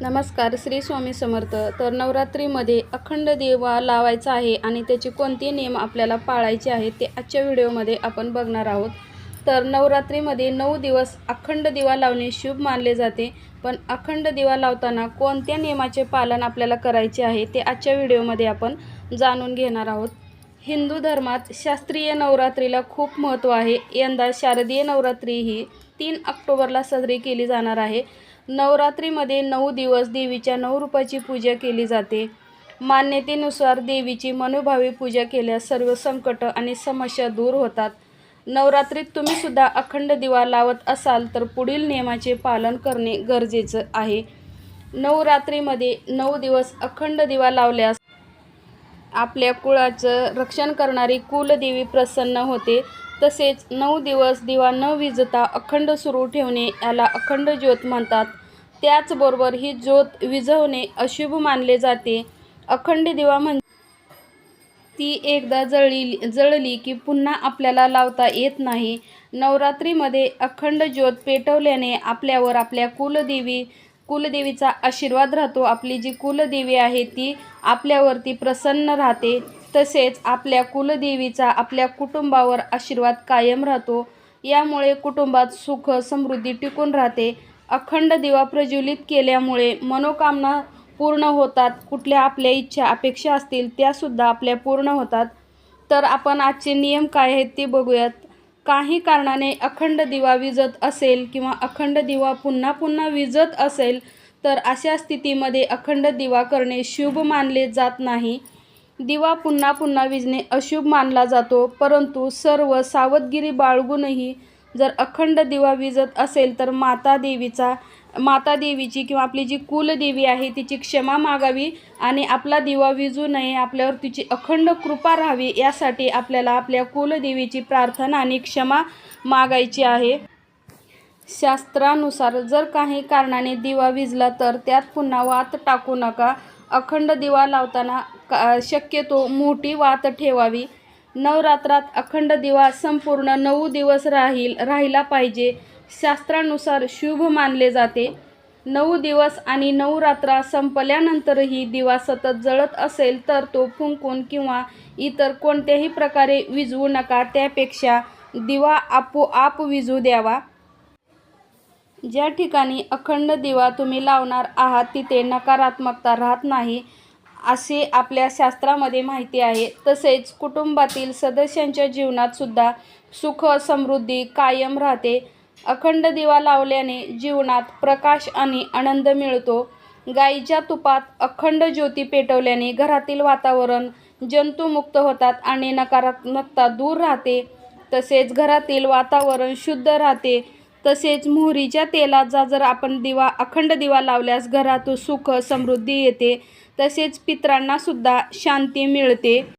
नमस्कार श्री स्वामी समर्थ. तर नवरात्रीमध्ये अखंड दिवा लावायचा आहे आणि त्याचे कोणते नियम आपल्याला पाळायचे आहेत ते आजच्या व्हिडिओमध्ये आपण बघणार आहोत. तर नवरात्रीमध्ये नऊ दिवस अखंड दिवा लावणे शुभ मानले जाते. पण अखंड दिवा लावताना कोणत्या नियमाचे पालन आपल्याला करायचे आहे ते आजच्या व्हिडिओमध्ये आपण जाणून घेणार आहोत. हिंदू धर्मात शास्त्रीय नवरात्रीला खूप महत्त्व आहे. यंदा शारदीय नवरात्री ही तीन ऑक्टोबरला साजरी केली जाणार आहे. नवरात्रीमध्ये नऊ दिवस देवीच्या नऊ रूपाची पूजा केली जाते. मान्यतेनुसार देवीची मनोभावी पूजा केल्यास सर्व संकट आणि समस्या दूर होतात. नवरात्रीत तुम्ही सुद्धा अखंड दिवा लावत असाल तर पुढील नियमाचे पालन करणे गरजेचं आहे. नवरात्रीमध्ये नऊ दिवस अखंड दिवा लावल्यास आपल्या कुळाचं रक्षण करणारी कुलदेवी प्रसन्न होते. तसेच नऊ दिवस दिवा न विजता अखंड सुरू ठेवणे याला अखंड ज्योत म्हणतात. त्याचबरोबर ही ज्योत विझवणे अशुभ मानले जाते. अखंड दिवा म्हणजे ती एकदा जळली जळली की पुन्हा आपल्याला लावता येत नाही. नवरात्रीमध्ये अखंड ज्योत पेटवल्याने आपल्यावर आपल्या कुलदेवी कुलदेवीचा आशीर्वाद राहतो. आपली जी कुलदेवी आहे ती आपल्यावरती प्रसन्न राहते. तसेच आपल्या कुलदेवीचा आपल्या कुटुंबावर आशीर्वाद कायम राहतो. यामुळे कुटुंबात सुख समृद्धी टिकून राहते. अखंड दिवा प्रज्वलित केल्यामुळे मनोकामना पूर्ण होतात. कुठल्या आपल्या इच्छा अपेक्षा असतील त्यासुद्धा आपल्या पूर्ण होतात. तर आपण आजचे नियम काय आहेत ते बघूयात. काही कारणाने अखंड दिवा विजत असेल किंवा अखंड दिवा पुन्हा पुन्हा विजत असेल तर अशा स्थितीमध्ये अखंड दिवा करणे शुभ मानले जात नाही. दिवा पुन्हा पुन्हा विजणे अशुभ मानला जातो. परंतु सर्व सावधगिरी बाळगूनही जर अखंड दिवा विजत असेल तर माता देवीचा माता देवीची किंवा आपली जी कुलदेवी आहे तिची क्षमा मागावी आणि आपला दिवा विजू नये आपल्यावर तिची अखंड कृपा राहावी यासाठी आपल्याला आपल्या कुलदेवीची प्रार्थना आणि क्षमा मागायची आहे. शास्त्रानुसार जर काही कारणाने दिवा विजला तर त्यात पुन्हा वात टाकू नका. अखंड दिवा लावताना का शक्यतो मोठी वात ठेवावी. नवरात्रात अखंड दिवा संपूर्ण नऊ दिवस राहील राहिला पाहिजे. शास्त्रानुसार शुभ मानले जाते. नऊ दिवस आणि नऊ रात्रा संपल्यानंतरही दिवा सतत जळत असेल तर तो फुंकून किंवा इतर कोणत्याही प्रकारे विजवू नका. त्यापेक्षा दिवा आपोआप विजू द्यावा. ज्या ठिकाणी अखंड दिवा तुम्ही लावणार आहात तिथे नकारात्मकता राहत नाही असे आपल्या शास्त्रामध्ये माहिती आहे. तसेच कुटुंबातील सदस्यांच्या जीवनात सुद्धा सुख समृद्धी कायम राहते. अखंड दिवा लावल्याने जीवनात प्रकाश आणि आनंद मिळतो. गाईच्या तुपात अखंड ज्योती पेटवल्याने घरातील वातावरण जंतुमुक्त होतात आणि नकारात्मकता दूर राहते. तसेच घरातील वातावरण शुद्ध राहते. तसेच मोहरीच्या तेलाचा जर आपण दिवा अखंड दिवा लावल्यास घरातून सुख समृद्धी येते. तसेच पितरांनासुद्धा शांती मिळते.